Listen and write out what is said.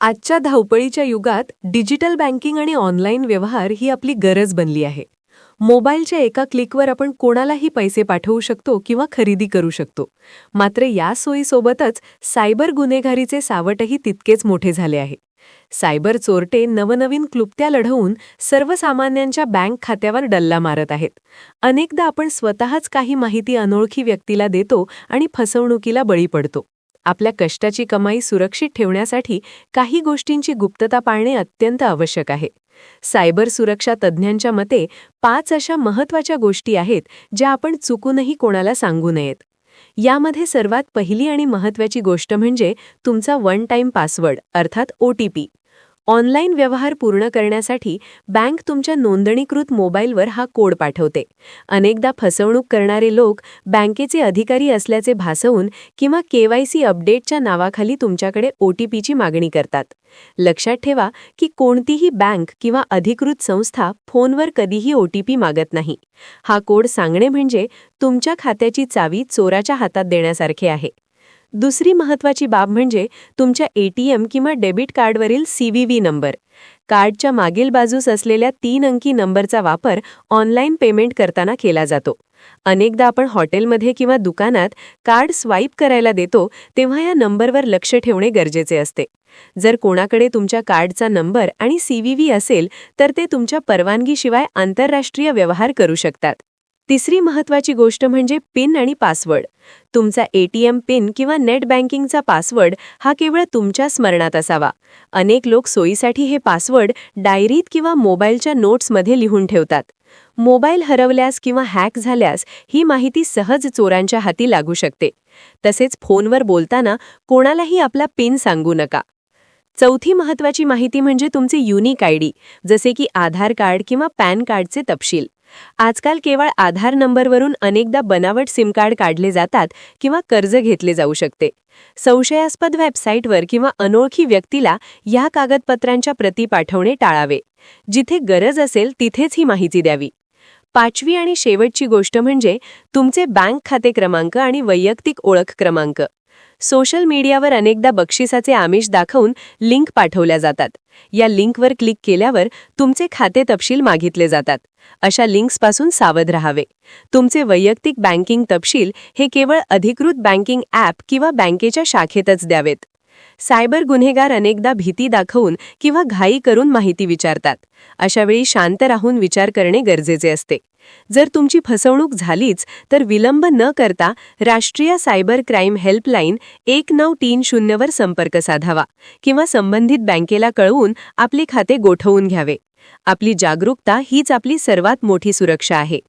आजच्या धावपळीच्या युगात डिजिटल बँकिंग आणि ऑनलाईन व्यवहार ही आपली गरज बनली आहे. मोबाईलच्या एका क्लिकवर आपण कोणालाही पैसे पाठवू शकतो किंवा खरेदी करू शकतो. मात्र या सोयीसोबतच सायबर गुन्हेगारीचे सावटही तितकेच मोठे झाले आहे. सायबर चोरटे नवनवीन क्लुप्त्या लढवून सर्वसामान्यांच्या बँक खात्यावर डल्ला मारत आहेत. अनेकदा आपण स्वतःच काही माहिती अनोळखी व्यक्तीला देतो आणि फसवणुकीला बळी पडतो. आपल्या कष्टाची कमाई सुरक्षित ठेवण्यासाठी काही गोष्टींची गुप्तता पाळणे अत्यंत आवश्यक आहे. सायबर सुरक्षा तज्ज्ञांच्या मते पाच अशा महत्त्वाच्या गोष्टी आहेत ज्या आपण चुकूनही कोणाला सांगू नयेत. यामध्ये सर्वात पहिली आणि महत्त्वाची गोष्ट म्हणजे तुमचा वन टाइम पासवर्ड अर्थात ओ टी पी. ऑनलाईन व्यवहार पूर्ण करण्यासाठी बँक तुमच्या नोंदणीकृत मोबाईलवर हा कोड पाठवते. अनेकदा फसवणूक करणारे लोक बँकेचे अधिकारी असल्याचे भासवून किंवा केवायसी अपडेटच्या नावाखाली तुमच्याकडे ओ टी पीची मागणी करतात. लक्षात ठेवा की कोणतीही बँक किंवा अधिकृत संस्था फोनवर कधीही ओ टी पी मागत नाही. हा कोड सांगणे म्हणजे तुमच्या खात्याची चावी चोराच्या हातात देण्यासारखे आहे. दुसरी महत्त्वाची बाब म्हणजे तुमच्या एटीएम किंवा डेबिट कार्डवरील सीव्हीव्ही नंबर. कार्डच्या मागील बाजूस असलेल्या तीन अंकी नंबरचा वापर ऑनलाईन पेमेंट करताना केला जातो. अनेकदा आपण हॉटेलमध्ये किंवा दुकानात कार्ड स्वाईप करायला देतो तेव्हा या नंबरवर लक्ष ठेवणे गरजेचे असते. जर कोणाकडे तुमच्या कार्डचा नंबर आणि सीव्हीव्ही असेल तर ते तुमच्या परवानगीशिवाय आंतरराष्ट्रीय व्यवहार करू शकतात. तिसरी महत्त्वाची गोष्ट म्हणजे पिन आणि पासवर्ड. तुमचा एटीएम पिन किंवा नेट बँकिंगचा पासवर्ड हा केवळ तुमच्या स्मरणात असावा. अनेक लोक सोयीसाठी हे पासवर्ड डायरीत किंवा मोबाईलच्या नोट्समध्ये लिहून ठेवतात. मोबाईल हरवल्यास किंवा हॅक झाल्यास ही माहिती सहज चोरांच्या हाती लागू शकते. तसेच फोनवर बोलताना कोणालाही आपला पिन सांगू नका. चौथी महत्त्वाची माहिती म्हणजे तुमचे युनिक आय डी जसे की आधार कार्ड किंवा पॅन कार्डचे तपशील. आजकाल केवळ आधार नंबरवरून अनेकदा बनावट सिम कार्ड काढले जातात किंवा कर्ज घेतले जाऊ शकते. संशयास्पद वेबसाईटवर किंवा अनोळखी व्यक्तीला या कागदपत्रांच्या प्रती पाठवणे टाळावे. जिथे गरज असेल तिथेच ही माहिती द्यावी. पाचवी आणि शेवटची गोष्ट म्हणजे तुमचे बँक खाते क्रमांक आणि वैयक्तिक ओळख क्रमांक. सोशल मीडियावर अनेकदा बक्षिसाचे आमिष दाखवून लिंक पाठवल्या जातात. या लिंकवर क्लिक केल्यावर तुमचे खाते तपशील मागितले जातात. अशा लिंक्सपासून सावध राहावे. तुमचे वैयक्तिक बँकिंग तपशील हे केवळ अधिकृत बँकिंग ॲप किंवा बँकेच्या शाखेतच द्यावेत. सायबर गुन्हेगार अनेकदा भीती दाखवून किंवा घाई करून माहिती विचारतात. अशावेळी शांत राहून विचार करणे गरजेचे असते. जर तुमची फसवणूक झालीच तर विलंब न करता राष्ट्रीय सायबर क्राईम हेल्पलाईन एक नऊ तीन शून्यवर संपर्क साधावा किंवा संबंधित बँकेला कळवून आपले खाते गोठवून घ्यावे. आपली जागरूकता हीच आपली सर्वात मोठी सुरक्षा आहे.